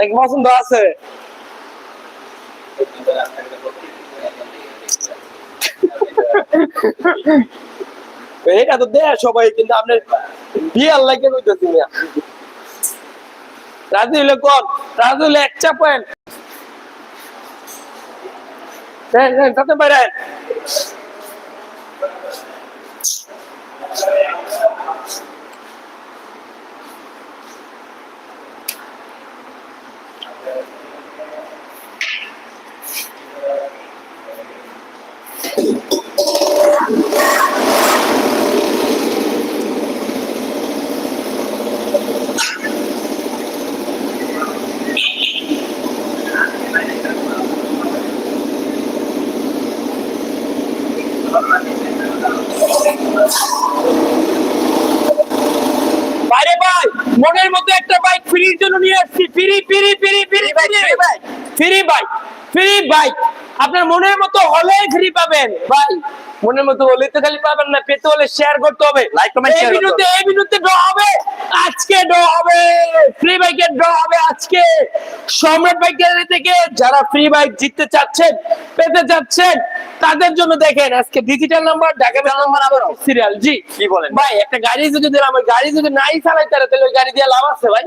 নাকি পছন্দ আছে। এটা তো দেয় সবাই, কিন্তু আপনার বিয়ার লাগে কইতেছি না রাজি হইলে কোন? রাজি হইলে একটা পয়েন্ট তাতে বাইরে বাইরে ভাই মনের মতো একটা বাইক ফ্রির জন্য নিয়ে আসছি। Free free free free free bike free bike free bike আপনার মনের মতো ফ্রি পাবেন। ভাই মনের মতো হলে তো খালি পাবেন না পেতে হলে শেয়ার করতে হবে। Comment, এই share করতে ভিডিওতে এই ভিডিওতে ড্র হবে আজকে ড্র হবে। ফ্রি বাইকের ড্র হবে আজকে। সম্রাট বাইকের থেকে যারা ফ্রি বাইক জিততে চাচ্ছেন পেতে চাচ্ছেন তাদের জন্য দেখেন আজকে ডিজিটাল নাম্বার ঢাকা নাম্বার আবার সিরিয়াল জি। কি বলেন? ভাই একটা গাড়ি যদি দিলাম গাড়ি যদি নাই চালাইতে পারে তাহলে ওই গাড়ি দিয়ে লাভ আছে ভাই।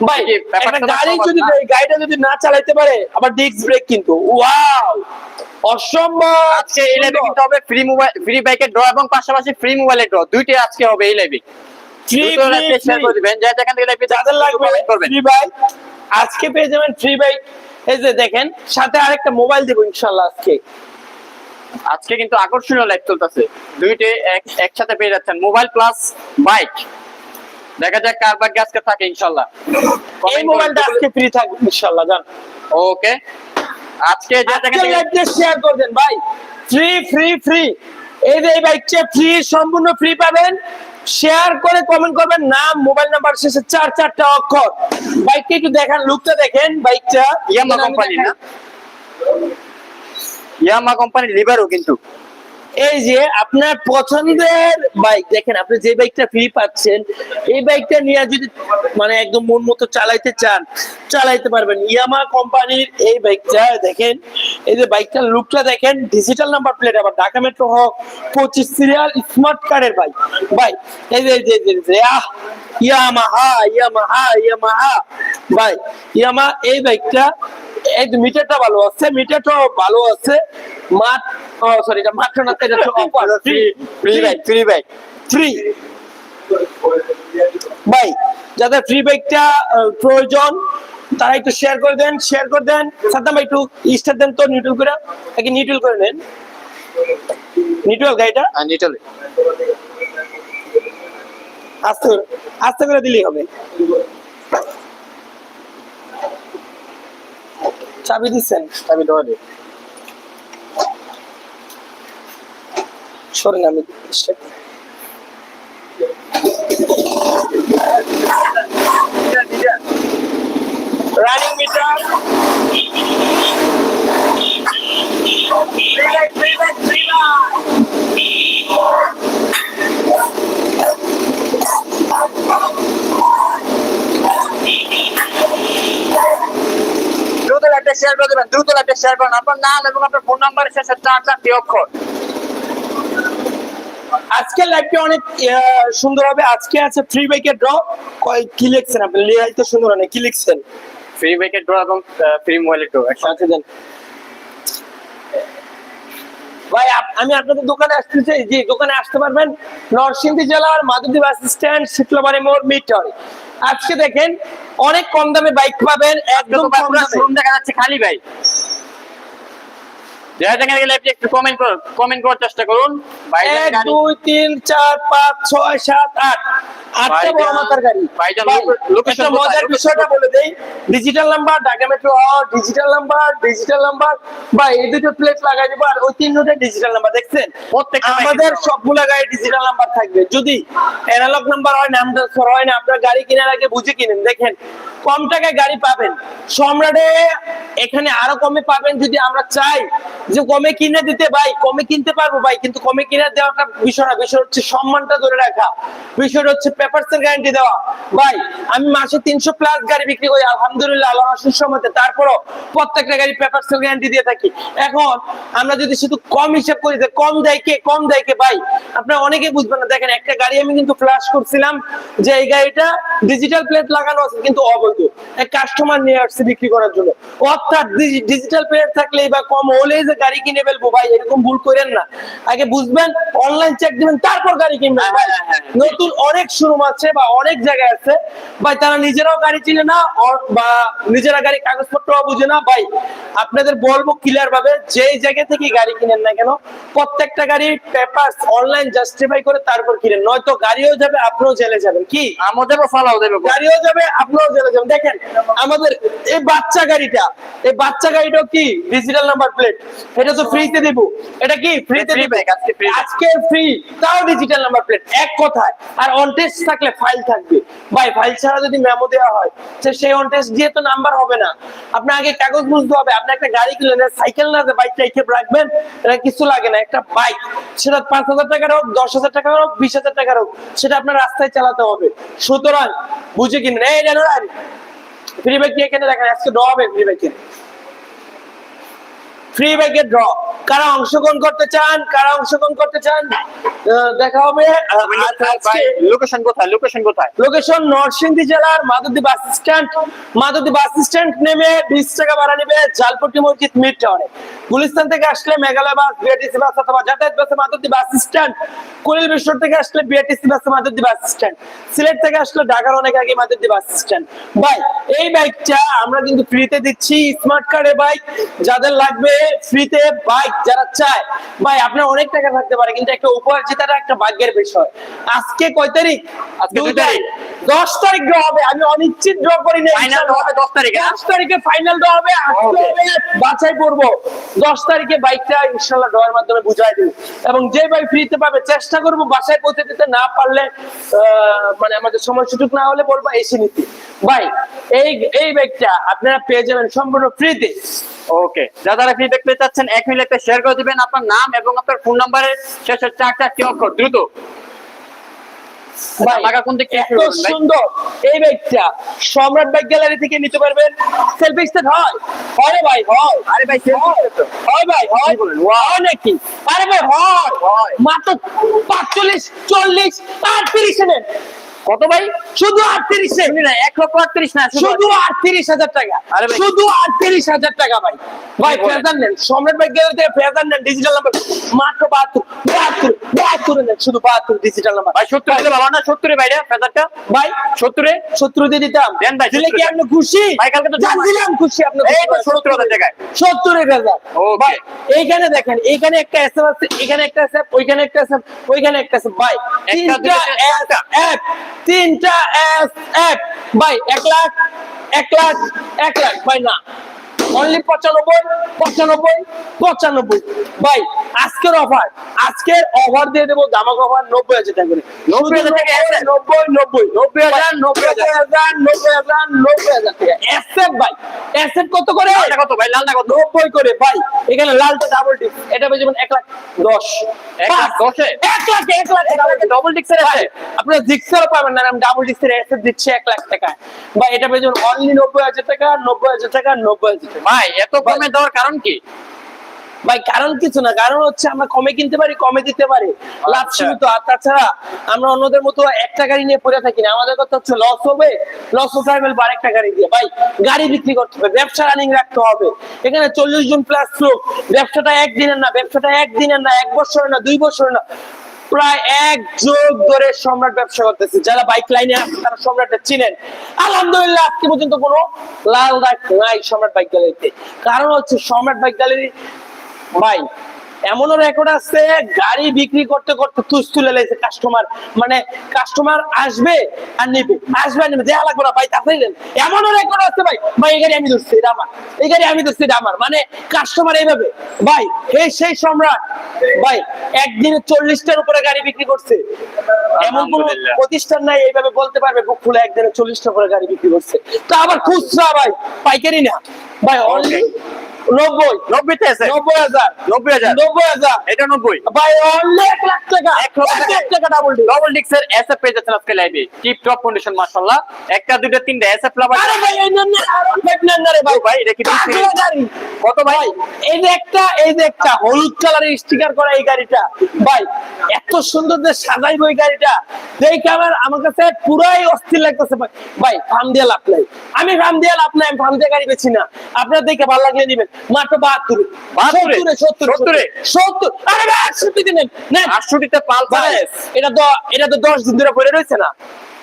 ভাই কি, ব্যাপারটা একটা গাড়ি যদি গাড়িটা যদি না চালাইতে পারে আবার ডিস্ক ব্রেক কিন্তু। ওয়াও! অসম্ভব! আজকে এই লাইভে কিন্তু হবে ফ্রি মোবাইল বাইকের ড্র এবং পাশাপাশি মোবাইলের ড্র আজকে হবে এই লাইভে বাইক আজকে পেয়ে যাবেন ফ্রি বাইক এই যে দেখেন সাথে আরেকটা মোবাইল দেবো ইনশাল্লাহ আজকে। আজকে কিন্তু আকর্ষণীয় লাইভ চলতেছে। দুইটাই এক- একসাথে পেয়ে যাচ্ছেন। মোবাইল প্লাস বাইক দেখা যাক কার ভাগ্যে আজকে থাকে ইনশাল্লাহ। এই মোবাইলটা আজকে ফ্রি থাকবে ইনশাল্লাহ জান। ওকে আজকে যা থেকে লাইভটা শেয়ার করবেন ভাই। ফ্রি ফ্রি ফ্রি এই যে এই বাইকটা ফ্রি সম্পূর্ণ ফ্রি পাবেন। শেয়ার করে কমেন্ট করবেন নাম মোবাইল নাম্বার শেষে চার চারটা অক্ষর। বাইকটা একটু দেখান লুকটা দেখেন বাইকটা ইয়ামা কোম্পানি না? ইয়ামা কোম্পানির লিভারও কিন্তু। এই যে আপনার পছন্দের বাইক দেখেন আপনি যে বাইকটা ফ্রি পাচ্ছেন, এই বাইকটা নিয়ে যদি মানে একদম মন মতো চালাইতে চান, চালাইতে পারবেন। ইয়ামা কোম্পানির এই বাইকটা দেখেন, এই যে বাইকটার লুকটা দেখেন ডিজিটাল নাম্বার প্লেট আবার ঢাকা মেট্রো হোক পঁচিশ সিরিয়াল স্মার্ট কার্ডের বাইক ভাই, এই যে আহ, ইয়ামাহা ইয়ামাহা ইয়ামাহা। ভাই, ইয়ামা এই বাইকটা এই মিটারটা ভালো আছে মিটারটাও ভালো আছে। মাঠ ও সরি এটা মাত্র না এটা free free bike free bike free ভাই যাদের ফ্রি বাইকটা প্রয়োজন তারা একটু শেয়ার করে দেন শেয়ার করে দেন। সাদ্দাম ভাই একটু স্টার দেন তো নিউট্রাল করে। আগে নিউট্রাল করে নেন। নিউট্রাল গাড়িটা নিটলে আস্তে আস্তে করে দিলেই হবে। চাবি দিচ্ছেন চাবি ধরে সরেন আমি রানিং লাইভটা শেয়ার করে দেবেন দ্রুত লাইভটা শেয়ার করুন। আপনার নাম এবং আপনার ফোন নাম্বারের শেষে চার চারটি অক্ষর। আজকে লাইভটি অনেক আহ, সুন্দর হবে। আজকে আছে ফ্রি বাইকের ড্র কি লিখছেন আপনি? লিখাই তো সুন্দর অনেক কি লিখছেন? ফ্রি বাইকের ড্র এবং ফ্রি মোবাইলের ড্র একসাথে দেন। ভাই আমি আপনাদের দোকানে আসতে চাই জি দোকানে আসতে পারবেন। নরসিংদী জেলার মাধবদী বাস স্ট্যান্ড শীতলবাড়ি মোড় মিটার আজকে দেখেন অনেক কম দামে বাইক পাবেন একদম দেখা যাচ্ছে খালি ভাই। যারা যেখানে গেলে একটু কমেন্ট কমেন্ট করার চেষ্টা করুন। এক দুই তিন চার পাঁচ ছয় সাত আট। আটটা বড় মাথার গাড়ি। লোকেশন মজার বিষয়টা বলে দেই। Digital number Dhaka metro digital number digital number বা এই দুটো প্লেট লাগাই দেবো আর ওই তিন দুটো ডিজিটাল নাম্বার দেখছেন? প্রত্যেকটা বাইকে আমাদের। সবগুলা গাড়ি ডিজিটাল নাম্বার থাকবে। যদি অ্যানালগ নাম্বার হয় নাম হয় না আপনার গাড়ি কেনার আগে বুঝে কিনেন। দেখেন কম টাকায় গাড়ি পাবেন। সম্রাটে, এখানে আরও কমে পাবেন যদি আমরা চাই। যে কমে কিনে দিতে ভাই, কমে কিনতে পারব ভাই, কিন্তু কমে কিনে দেওয়াটা বিষয় না। বিষয় হচ্ছে সম্মানটা ধরে রাখা। বিষয়টা হচ্ছে পেপারস এর গ্যারান্টি দেওয়া। ভাই, আমি মাসে তিনশো প্লাস গাড়ি বিক্রি করি, আলহামদুলিল্লাহ, আল্লাহ রাসুল তারপরও প্রত্যেকটা গাড়ি পেপারস এর গ্যারান্টি দিয়ে থাকি। এখন আমরা যদি শুধু কম হিসাব করি, যে কম দেয় কে, কম দেয় কে, ভাই, আপনারা অনেকে বুঝবেন না। দেখেন, একটা গাড়ি আমি কিন্তু ফ্ল্যাশ করছিলাম, যে এই গাড়িটা ডিজিটাল প্লেট লাগানো আছে, কিন্তু অবৈধ। কাস্টমার নিয়ে আসছে বিক্রি করার জন্য। অর্থাৎ ডিজিটাল থাকলে বা কম হলেই যে গাড়ি কিনে ফেলব ভাই এরকম ভুল করেন না। আগে বুঝবেন অনলাইন চেক দিবেন তারপর গাড়ি কিনবেন। হ্যাঁ, হ্যাঁ, হ্যাঁ। নতুন অনেক শোরুম আছে বা অনেক জায়গায় আছে। ভাই তারা নিজেরাও গাড়ি চিনে না বা নিজেরা গাড়ি কাগজপত্র বুঝে না। ভাই আপনাদের বলব ক্লিয়ার ভাবে যেই জায়গা থেকে গাড়ি কিনেন না কেন প্রত্যেকটা গাড়ির পেপারস অনলাইন জাস্টিফাই করে তারপর কিনেন। নয়তো গাড়িও যাবে আপনিও জেলে যাবেন। কি? আমাদেরও ফালাও দেবে গাড়িও যাবে আপনিও জেলে যাবেন। দেখেন আমাদের এই বাচ্চা গাড়িটা এই বাচ্চা গাড়িটাও কি? ডিজিটাল নাম্বার প্লেট এটা তো ফ্রিতে দিব। এটা কি? ফ্রিতে দিব? আজকে আজকে ফ্রি তাও ডিজিটাল নাম্বার প্লেট এক কথায় আর অন টেস্ট থাকলে ফাইল থাকবে। ভাই ফাইল ছাড়া যদি মেমো দেওয়া হয় সে সেই অন টেস্ট দিয়ে তো নাম্বার হবে না। আপনার আগে কাগজ বুঝতে হবে। আপনি একটা গাড়ি কিনলেন সাইকেল না যে বাইক টাইকে রাখবেন এটা কিছু লাগে না। একটা বাইক সেটা পাঁচ হাজার টাকার হোক দশ হাজার টাকার হোক বিশ হাজার টাকার হোক সেটা আপনার রাস্তায় চালাতে হবে। সুতরাং বুঝে কিনবেন। এই জানো ফ্রি বাইক দিয়ে কেন দেখেন আজকে হবে ফ্রি বাইকে ফ্রি ব্যাগের ড্র কারা অংশগ্রহণ করতে চান? কারা অংশগ্রহণ করতে চান? দেখা হবে। লোকেশন কোথায়? লোকেশন কোথায়? লোকেশন নরসিংদী জেলার মাদুদি বাস স্ট্যান্ড। মাদুদি বাস স্ট্যান্ড নেমে বিশ টাকা ভাড়া নেবে জালপট্টি মসজিদ মিড টাউনে। গুলিস্তান থেকে আসলে মেঘালয় বাস বিআরটিসি বাস অথবা যাতায়াত বাসে মাদুদি বাস স্ট্যান্ড। কুড়িল বিশ্বর থেকে আসলে বিআরটিসি বাসে মাদুদি বাস স্ট্যান্ড। সিলেট থেকে আসলে ঢাকার অনেক আগে মাদুদি বাস স্ট্যান্ড। ভাই এই বাইকটা আমরা কিন্তু ফ্রিতে দিচ্ছি। স্মার্ট কার্ডে বাইক যাদের লাগবে ফ্রিতে বাইক যারা চায় ভাই আপনার অনেক টাকা থাকতে পারে কিন্তু একটা উপহার জেতাটা একটা ভাগ্যের বিষয়। আজকে কয় তারিখ? দুই দুই তারিখ। দশ তারিখ ড্র হবে আমি অনিশ্চিত ড্র করি না draw হবে 10 তারিখে, দশ তারিখে ফাইনাল ড্র হবে আজকে হবে বাছাই করব। দশ তারিখে বাইকটা ইনশাল্লাহ ড্রয়ের মাধ্যমে বুঝাই দেবো। এবং যে বাইক ফ্রিতে পাবে চেষ্টা করব বাসায় পৌঁছে দিতে না পারলে আহ, মানে আমাদের সময় সুযোগ না হলে বলব এসে নিতে। ভাই এই এই বাইকটা আপনারা পেয়ে যাবেন সম্পূর্ণ ফ্রিতে ওকে যারা যারা ফ্রি দেখতে চাচ্ছেন এক মিনিট একটা শেয়ার করে দিবেন আপনার নাম এবং আপনার ফোন নাম্বারের শেষের চারটা কি অক্ষর দ্রুত। ভাই লাগা কোন দিকে এত সুন্দর। এই বাইকটা সম্রাট বাইক গ্যালারি থেকে নিতে পারবেন। সেলফি স্টেট হয়। হয় ভাই হয়। আরে ভাই হয়। হয় ভাই হয়। কি বলেন? হয় নাকি? আরে ভাই হয়। হয়। মাত্র পাঁচচল্লিশ চল্লিশ আটত্রিশ নেন কত ভাই? শুধু আটত্রিশ না এক লক্ষ আটত্রিশ না শুধু আটত্রিশ হাজার টাকা। শুধু আটত্রিশ হাজার টাকা ভাই। ভাই ফেজার নেন সম্রাট ভাই গেলে থেকে ফেজার নেন ডিজিটাল নাম্বার মাত্র বাহাত্তর বাহাত্তর বাহাত্তর নেন শুধু বাহাত্তর ডিজিটাল নাম্বার ভাই সত্তর দিলে ভালো না? সত্তরে ভাই ফেদারটা ভাই সত্তরে? সত্তর দিয়ে দিতাম। দেন ভাই, দিলে কি আপনি খুশি? ভাই, কালকে তো জান দিলাম খুশি আপনি তো 70,000 টাকায়। সত্তরের হাজার Okay. ভাই এইখানে দেখেন এইখানে একটা এসএম আছে এখানে একটা এসএম ওইখানে একটা এসএম ওইখানে একটা এসএম ভাই তিনটা এক। তিনটা এক এক লাখ এক লাখ এক লাখ। ভাই না। অনলি পঁচানব্বই পঁচানব্বই পঁচানব্বই। ভাই আজকের অফার আজকের অফার দিয়ে দেবো দামাক অফার নব্বই হাজার টাকা করে। নব্বই হাজার টাকা নব্বই, নব্বই। নব্বই হাজার নব্বই হাজার। নব্বই হাজার নব্বই হাজার টাকা। এসএফ ভাই এসএফ কত করে? কত ভাই? লালটা কত? নব্বই করে ভাই। এখানে লালটা ডাবল ডিপ এটা পেয়ে এক লাখ দশ। এক লাখ দশে? এক লাখ এক লাখ ডবল ডিক্সের আছে? আপনার জিক্সারও পাবেন না। আমি ডাবল ডিক্সের এসএফ দিচ্ছি এক লাখ টাকা বা এটা পেয়ে অনলি নব্বই হাজার টাকা নব্বই হাজার টাকা নব্বই হাজার টাকা। ভাই এত কমে দেওয়ার কারণ কি? ভাই কারণ কিছু না। কারণ হচ্ছে আমরা কমে কিনতে পারি কমে দিতে পারি। লাভ আচ্ছা। সীমিত। আর তাছাড়া আমরা অন্যদের মতো একটা গাড়ি নিয়ে পড়ে থাকি না। আমাদের কথা হচ্ছে লস হবে লস সাইবেল বা একটা গাড়ি দিয়ে। ভাই গাড়ি বিক্রি করতে হবে ব্যবসা রানিং রাখতে হবে। এখানে চল্লিশ জন প্লাস লোক। ব্যবসাটা একদিনের না ব্যবসাটা একদিনের না এক বছরের না দুই বছরের না। প্রায় এক যুগ ধরে সম্রাট ব্যবসা করতেছে। যারা বাইক লাইনে আছে, তারা সম্রাটটা চিনেন। আলহামদুলিল্লাহ আজকে পর্যন্ত কোনো লাল দাগ নাই সম্রাট বাইক গ্যালারিতে কারণ হচ্ছে সম্রাট বাইক গ্যালারি ভাই এমনও রেকর্ড আছে গাড়ি বিক্রি করতে করতে তুস তুলে লেগেছে কাস্টমার মানে কাস্টমার আসবে আর নেবে আসবে আর নেবে দেয়া লাগবে না ভাই তাড়াতাড়ি দেন এমনও রেকর্ড আছে ভাই। ভাই এই গাড়ি আমি ধরছি এটা আমার। এই গাড়ি আমি ধরছি এটা আমার। মানে কাস্টমার এইভাবে। ভাই এই সেই সম্রাট ভাই একদিনে চল্লিশটার উপরে গাড়ি বিক্রি করছে। এমন কোন প্রতিষ্ঠান নাই এইভাবে বলতে পারবে বুক খুলে একদিনে চল্লিশটা করে গাড়ি বিক্রি করছে। তা আবার খুচরা ভাই পাইকারি না। ভাই অনলি নব্বই। নব্বইতে আছে? নব্বই হাজার। নব্বই হাজার? নব্বই হাজার। এটা নব্বই। ভাই অনেক লাখ টাকা। এক লাখ টাকা। ডাবল ডিল ডবল ডিক্সের এসএফ পেয়ে যাচ্ছেন আজকে লাইভে টিপ টপ কন্ডিশন মাশাআল্লাহ। একটা দুইটা তিনটা এসএফ লাভ আরে ভাই এই নেন না আর না রে ভাই। ভাই, এটা কি কত ভাই? এই যে একটা এই যে একটা হলুদ কালারের স্টিকার করা এই গাড়িটা ভাই এত সুন্দর যে সাজাইবো এই গাড়িটা আমার আমার কাছে পুরাই অস্থির লাগতেছে ভাই। ভাই ফার্ম দিয়ে লাভ নাই। আমি ফার্ম দিয়ে লাভ নাই আমি ফার্ম দিয়ে গাড়ি বেছি না। আপনার দেখে ভালো লাগলে নিবেন মাত্র বাহাত্তর। বাহাত্তরে? সত্তর সত্তরে? সত্তর? আরে ভাই আটষট্টি নেন। আটষট্টিতে পালসার? এটা তো এটা তো দশ দিন ধরে পড়ে রয়েছে না?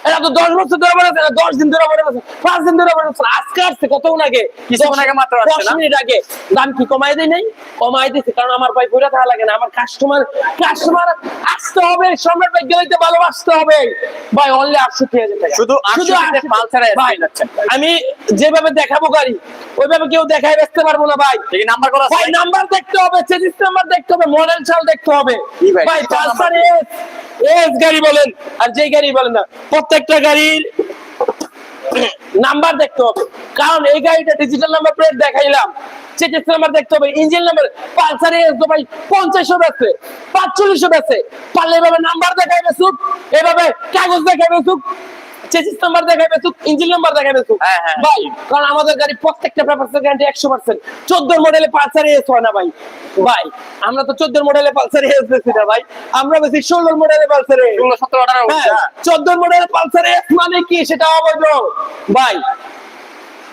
এটা তো দশ বছর ধরে পড়ে না, দশ দিন ধরে পড়ে রয়েছে পাঁচ দিন ধরে পড়ে না। আজকে আসছে কতক্ষণ আগে? কিছুক্ষণ আগে মাত্র দশ মিনিট আগে। দাম কি কমাই দেয় নাই? কমাই দিচ্ছে কারণ আমার ভাই পড়ে থাকা লাগে না আমার কাস্টমার কাস্টমার আসতে হবে সম্রাট ভাই গেলে ভালোবাসতে হবে। ভাই অনলি হাজার টাকা। শুধু 68 68 পালসার এস ভাই, পেয়ে যাচ্ছেন। আমি যেভাবে দেখাবো গাড়ি ওইভাবে কেউ দেখাই বেচতে পারব না ভাই। নাম্বার করা ভাই নাম্বার দেখতে হবে চেজিস নাম্বার দেখতে হবে মডেল সাল দেখতে হবে। ভাই, পালসার এস এস গাড়ি বলেন আর যেই গাড়ি বলেন না প্রত্যেকটা গাড়ির নাম্বার দেখতে হবে। কারণ এই গাড়িটা ডিজিটাল নাম্বার প্লেট দেখাইলাম। আমার ইঞ্জিন নাম্বার পালসারে পারলে এভাবে নাম্বার দেখাই কাগজ দেখাইবে সুখ। চেজিস নাম্বার দেখাইবে সুখ ইঞ্জিন নাম্বার দেখাইবে সুখ হ্যাঁ, হ্যাঁ। ভাই কারণ আমাদের গাড়ি প্রত্যেকটা পেপারসের গ্যারান্টি একশো পার্সেন্ট চোদ্দ মডেলে পালসার এস হয় না ভাই। ভাই আমরা তো চোদ্দ মডেলে পালসার এস বেশি না ভাই। আমরা বেশি ষোলো মডেলে পালসার এস ষোলো সতেরো আঠারো হ্যাঁ চোদ্দ মডেলে পালসার এস মানে কি? সেটা অবৈধ। ভাই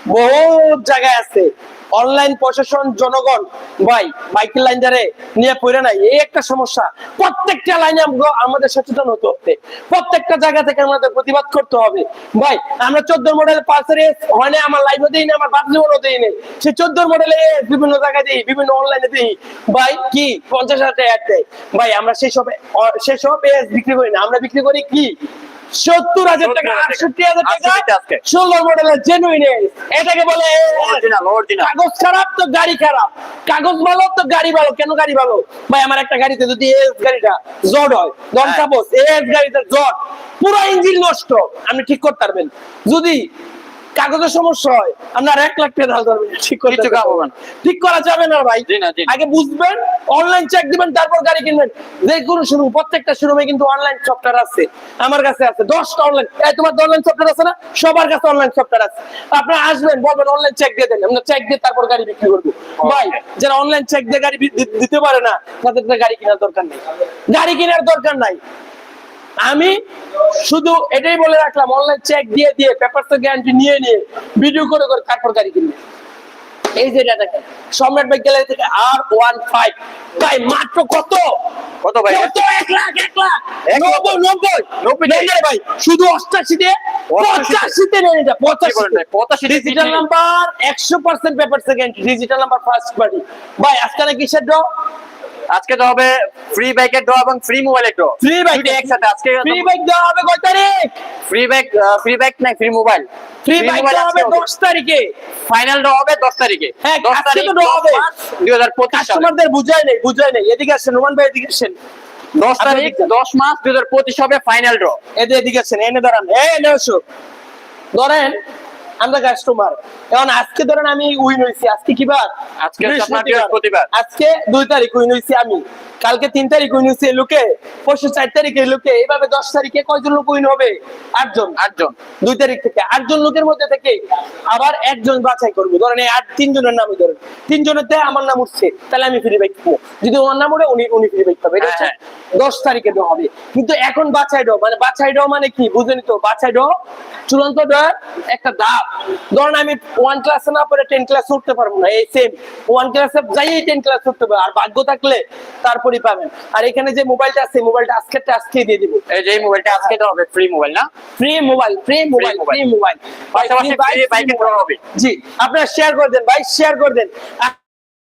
বহুত জায়গায় আছে। অনলাইন প্রশাসন, জনগণ, ভাই বাইকের লাইন ধরে নিয়ে পড়ে নাই। এই একটা সমস্যা। প্রত্যেকটা লাইনে আমাদের সচেতন হতে হবে। প্রত্যেকটা জায়গা থেকে আমাদের প্রতিবাদ করতে হবে। ভাই, আমরা চোদ্দ মডেল পালসার এস হয় না আমার লাইভে দিই না আমার বাপ জীবনও দিই নেই। সে চোদ্দ মডেলে বিভিন্ন জায়গায় দিই, বিভিন্ন অনলাইনে দিই। ভাই, কি? পঞ্চাশ হাজার টাকা দেয়। ভাই, আমরা সেসব অ- সেসব এস বিক্রি করি না। আমরা বিক্রি করি কি? সত্তর হাজার টাকা আটষট্টি হাজার টাকা ষোলো মডেলের জেনুইন এটাকে বলে কাগজ খারাপ তো গাড়ি খারাপ। কাগজ ভালো তো গাড়ি ভালো। কেন গাড়ি ভালো? ভাই আমার একটা গাড়িতে যদি এস গাড়িটা জট হয় ধর হ্যাঁ। সাপোজ এস গাড়িতে জট পুরো ইঞ্জিন নষ্ট। আপনি ঠিক করতে পারবেন। যদি কাগজের সমস্যা হয়। আপনার এক লাখ টাকা ঢালতে পারবেন ঠিক করতে কিছু। ঠিক করা যাবে না ভাই। আগে বুঝবেন অনলাইন চেক দিবেন তারপর গাড়ি কিনবেন। যে কোনো শোরুম প্রত্যেকটা শোরুমে কিন্তু অনলাইন সফটওয়্যার আছে। আমার কাছে আছে। দশটা অনলাইন এই তোমার অনলাইন সফটওয়্যার আছে না? সবার কাছে অনলাইন সফটওয়্যার আছে। আপনারা আসবেন বলবেন অনলাইন চেক দিয়ে দেন। আমরা চেক দিয়ে তারপর গাড়ি বিক্রি করব। ভাই যারা অনলাইন চেক দিয়ে গাড়ি দিতে পারে না তাদের গাড়ি কেনার দরকার নেই। গাড়ি কেনার দরকার নাই। আমি শুধু এটাই বলে রাখলাম অনলাইন চেক দিয়ে দিয়ে পেপার তো গ্যারান্টি নিয়ে নিয়ে ভিডিও করে করে তারপর গাড়ি কিনবে। এই যে এটা দেখেন সম্রাট বাইক গ্যালারি থেকে আর ওয়ান ফাইভ ভাই মাত্র কত? কত ভাই? কত? এক লাখ এক লাখ? নব্বই নব্বই। নব্বই নেই। ভাই শুধু অষ্টাশিতে? পঁচাশিতে কি বলেন পঁচাশি ডিজিটাল নাম্বার একশো percent paper second digital number first party ভাই আজকে না কিসের ড্র আজকে তো হবে ফ্রি বাইকের ড্র এবং ফ্রি মোবাইলের ড্র ফ্রি বাইক একসাথে আজকে ফ্রি বাইক দেওয়া হবে কয় তারিখ? ফ্রি বাইক ফ্রি বাইক নাই ফ্রি মোবাইল ফ্রি বাইক হবে দশ তারিখে। ফাইনাল ড্র হবে দশ তারিখে। হ্যাঁ, দশ আজকে তারিখ তো draw হবে। দুই হাজার পঁচিশ সালে। কাস্টমারদের বুঝাই নেই বুঝাই নেই। এদিকে আসেন রোমান ভাই এদিকে আসেন। দশ আপনি তারিখ দেখছেন? দশ মাস দুই হাজার পঁচিশ হবে ফাইনাল ড্র এদিকে আসেন। এনে দাঁড়ান এই এনে আসো। ধরেন আমরা কাস্টমার এখন আজকে ধরেন আমি উইন হয়েছি আজকে কি বার? আজকে আপনার বৃহস্পতিবার। আজকে দুই তারিখ উইন হয়েছি আমি। কালকে তিন তারিখ উইন এই লোকে পরশু চার তারিখে লোকে এইভাবে দশ তারিখে কয়জন লোক উইন হবে? আটজন। আটজন। দুই তারিখ থেকে। আটজন লোকের মধ্যে থেকে আবার একজন বাছাই করব। ধরেন এই আট তিনজনের নামই ধরেন। তিনজনের থেকে আমার নাম উঠছে তাহলে আমি ফ্রি বাইক পাবো যদি ওনার নাম উঠে উনি উনি ফ্রি বাইক পাবে এটা হচ্ছে হ্যাঁ, দশ তারিখে দেওয়া হবে। কিন্তু এখন বাছাই ডো মানে বাছাই ডো মানে কি? বুঝেনি তো? বাছাই ডো চূড়ান্ত ডোর একটা দাব ধরেন আমি ওয়ান ক্লাসে না পরে টেন ক্লাস উঠতে পারব না। এই সেম ওয়ান ক্লাসে যাই টেন ক্লাস উঠতে পারব। আর ভাগ্য থাকলে তারপরেই পাবেন। আর এখানে যে মোবাইলটা আছে মোবাইলটা আজকে আজকে দিয়ে দিব। এই যে মোবাইলটা আজকে তো হবে ফ্রি মোবাইল না? Free mobile free mobile free mobile. হবে। জি আপনারা শেয়ার করে দেন ভাই শেয়ার করে দেন।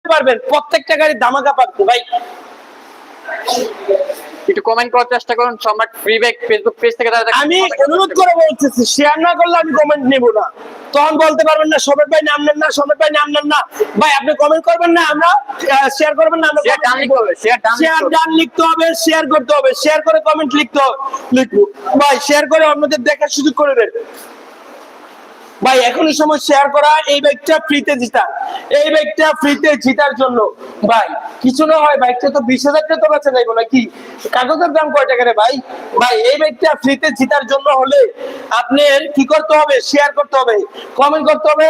পারবেন প্রত্যেকটা গাড়ি দামাকা পাবেন ভাই। একটু কমেন্ট করার চেষ্টা করুন সম্রাট ফেসবুক পেজ থেকে তারা আমি অনুরোধ করে বলতেছি শেয়ার না করলে আমি কমেন্ট নেব না। তখন বলতে পারবেন না ভাই নাম নেন না ভাই নাম নেন না। ভাই আপনি কমেন্ট করবেন না আমরা শেয়ার করবেন না আমরা শেয়ার। ডান লিখতে হবে শেয়ার করতে হবে শেয়ার করে কমেন্ট লিখতে হবে লিখব। ভাই শেয়ার করে অন্যদের দেখার সুযোগ করে দেন। ভাই, এখনই সময় শেয়ার করা, এই বাইকটা ফ্রিতে জিতা। এই বাইকটা ফ্রিতে জিতার জন্য। ভাই, কিছু না হয় বাইকটা তো বিশ হাজার টাকা বেচা যাইবো নাকি? কাগজের দাম কয় টাকা রে ভাই? ভাই, এই বাইকটা ফ্রিতে জিতার জন্য হলে আপনার কি করতে হবে? শেয়ার করতে হবে। কমেন্ট করতে হবে।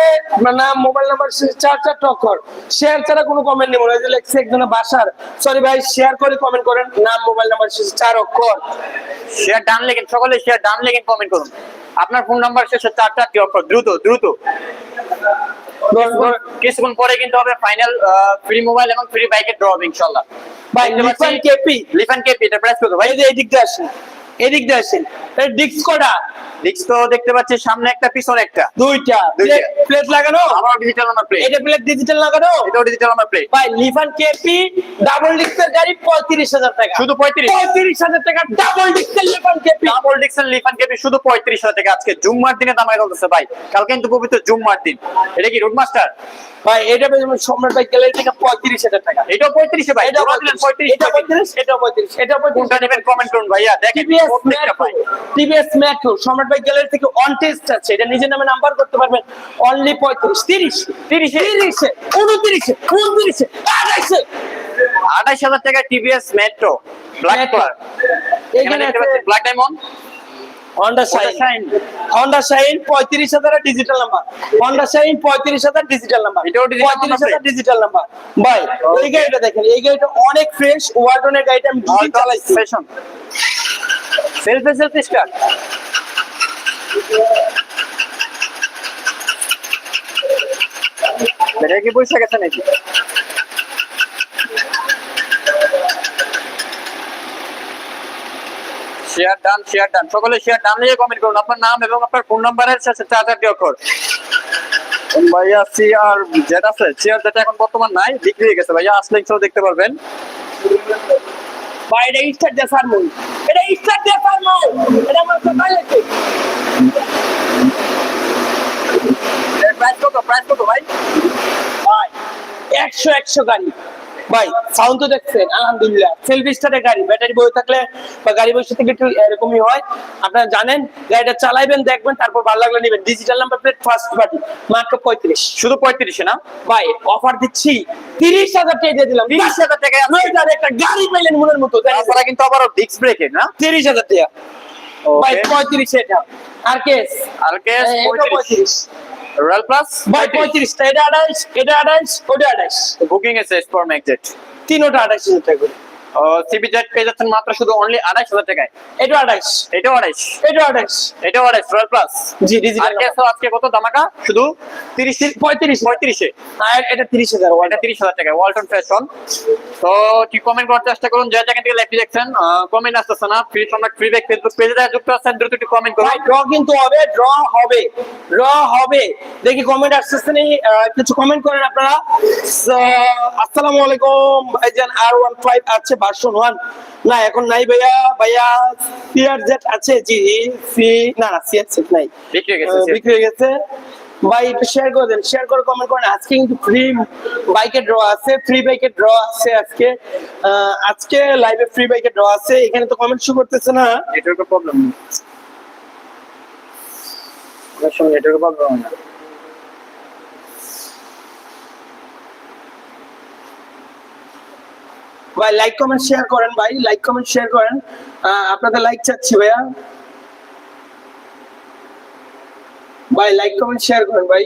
নাম মোবাইল নাম্বার চার চার অক্ষর শেয়ার ছাড়া কোনো কমেন্ট নেই, মনে হয় যে লেখছে একজনের বাসার। সরি ভাই শেয়ার করে কমেন্ট করেন। নাম মোবাইল নাম্বার চার অক্ষর। শেয়ার ডান লেখেন, সকলে শেয়ার ডান লেখেন কমেন্ট করুন। আপনার ফোন নাম্বার হচ্ছে চার চারটি অক্ষর দ্রুত দ্রুত। কিছুক্ষণ পরে কিন্তু হবে ফাইনাল ফ্রি মোবাইল এবং ফ্রি বাইকের ড্র হবে ইনশাল্লাহ ভাই লিফান কেপি লিফান কেপি এটা প্রেস করতে ভাই। যে এদিক দিয়ে আসেন। এদিক দিয়ে আসেন। কটা? ডিক্স তো দেখতে পাচ্ছি সামনে একটা পিছনে একটা। দুইটা। প্লেট লাগানো? আবার ডিজিটাল নাম্বার প্লেট এটা প্লেট ডিজিটাল লাগানো? এটাও ডিজিটাল নাম্বার প্লেট ভাই লিফান কেপি ডাবল ডিক্সের গাড়ি পঁয়ত্রিশ হাজার টাকা। শুধু পঁয়ত্রিশ। পঁয়ত্রিশ হাজার টাকা double ডিক্সের Lifan KP double Lifan KP শুধু পঁয়ত্রিশ হাজার টাকা। আজকে জুম্মার দিনে দাম চলতেছে ভাই। কালকে কিন্তু পবিত্র জুম্মার দিন। এটা কি রুটমাস্টার ভাই এটা সম্রাট ভাই গ্যালারি থেকে পঁয়ত্রিশ হাজার টাকা। এটাও পঁয়ত্রিশে ভাই। এটা জোড়া দিলেন পঁয়ত্রিশ। এটা পঁয়ত্রিশ। এটা পঁয়ত্রিশ। এটা পঁয়ত্রিশ। কোনটা নেবেন? কমেন্ট করুন ভাইয়া। দেখেন প্রত্যেকটা ভাই টিভিএস ম্যাক্রো সম্রাট ভাই গ্যালারি থেকে অন টেস্ট আছে। এটা নিজের নামে নাম্বার করতে পারবেন। অনলি পঁয়ত্রিশ তিরিশ তিরিশে। তিরিশে উনত্রিশে উনত্রিশে আঠাইশে। আঠাইশ হাজার টাকা টিভিএস মেট্রো ব্ল্যাক। কালার এখানে black diamond Honda Shine Honda Shine পঁয়ত্রিশ হাজার ডিজিটাল নাম্বার হন্ডা শাইন পঁয়ত্রিশ হাজার ডিজিটাল নাম্বার পঁয়ত্রিশ হাজার ডিজিটাল নাম্বার ভাই এই গাড়িটা দেখেন এই গাড়িটা অনেক ফ্রেশ ওয়ার্ডনের গাড়িটা আমি ফ্যাশন সেলফি সেলফি স্টার এটা কি পয়সা গেছে নাকি? শেয়ার ডান শেয়ার ডান সকলে শেয়ার ডান নিয়ে কমেন্ট করুন। আপনার নাম এবং আপনার ফোন নাম্বারের সাথে চার চারটি অক্ষর। ভাইয়া সিআর জেড আছে। সিআর জেড এখন বর্তমান নাই, বিক্রি হয়ে গেছে। ভাইয়া আসলে দেখতে পারবেন। এটা স্টার দেখার মন স্টার দেখার মন এটা আমার কোথায় আছে প্রাইস কত প্রাইস কত ভাই ভাই একশো একশো গাড়ি ভাই সাউন্ড তো দেখছেন আলহামদুলিল্লাহ। সেলফি স্টারের গাড়ি ব্যাটারি বই থাকলে বা গাড়ি বসে থেকে একটু এরকমই হয়। আপনারা জানেন গাড়িটা চালাইবেন দেখবেন তারপর ভালো লাগলে নেবেন। Digital number plate first party মাত্র পঁয়ত্রিশ। শুধু পঁয়ত্রিশে না? ভাই অফার দিচ্ছি তিরিশ হাজার টাকা দিয়ে দিলাম। তিরিশ হাজার আছে। একটা গাড়ি পেলেন মনের মতো তাছাড়া কিন্তু আবারও ডিস্ক ব্রেকের না? তিরিশ হাজার টাকা। ভাই পঁয়ত্রিশ এটা। আর কেস? আর কে এটা পঁয়ত্রিশ। রয়্যাল প্লাস ভাই পঁয়ত্রিশটা এটা আঠাইশ এটা আঠাইশ ওটা আঠাইশ বুকিং এসে স্পর ম্যাগজেট তিনোটা আঠাইশ হাজার টাকা করে। সিবি পেয়ে যাচ্ছেন মাত্র শুধু অনলি আড়াইশ হাজার টাকায়। এটা আঠাইশ। এটাও আড়াইশ এটা আঠাইশ। এটাও আড়াইশ রয়্যাল প্লাস জি আর ডিজিটাল কেসও আজকে কত দামাকা শুধু তিরিশ পঁয়ত্রিশ। পঁয়ত্রিশে। এটা তিরিশ হাজার এটা তিরিশ হাজার টাকা ওয়ালটন ফ্যাশন তো কি কমেন্ট করার চেষ্টা করুন? যে জায়গা থেকে লাইভটি দেখছেন। কমেন্ট আসতেছে না। ফ্রি সম্রাট ফ্রি ব্যাক ফেসবুক পেজে যারা যুক্ত আছেন দ্রুত একটু কমেন্ট করুন। ড্র কিন্তু হবে ড্র হবে ড্র হবে। দেখি কমেন্ট আসতেছে নেই কিছু কমেন্ট করেন আপনারা। আসসালামু আলাইকুম। ভাইজান আর ওয়ান ফাইভ আছে ভার্সন ওয়ান না এখন নাই ভাইয়া ভাইয়া সিআর জেট আছে জি সি না না সিআর জেট নাই। বিক্রি হয়ে গেছে বিক্রি হয়ে গেছে। ভাই একটু শেয়ার করে দেন শেয়ার করে কমেন্ট করেন। আজকে কিন্তু ফ্রি বাইকের ড্র আছে ফ্রি বাইকের ড্র আছে আজকে। আজকে লাইভে ফ্রি বাইকের ড্র আছে এখানে তো কমেন্ট শো করতেছে না। নেটওয়ার্কের প্রবলেম নেটওয়ার্কের প্রবলেম না। ভাই লাইক কমেন্ট শেয়ার করেন ভাই লাইক কমেন্ট শেয়ার করেন। আপনাদের লাইক চাচ্ছি ভাইয়া। ভাই লাইক কমেন্ট শেয়ার করেন ভাই।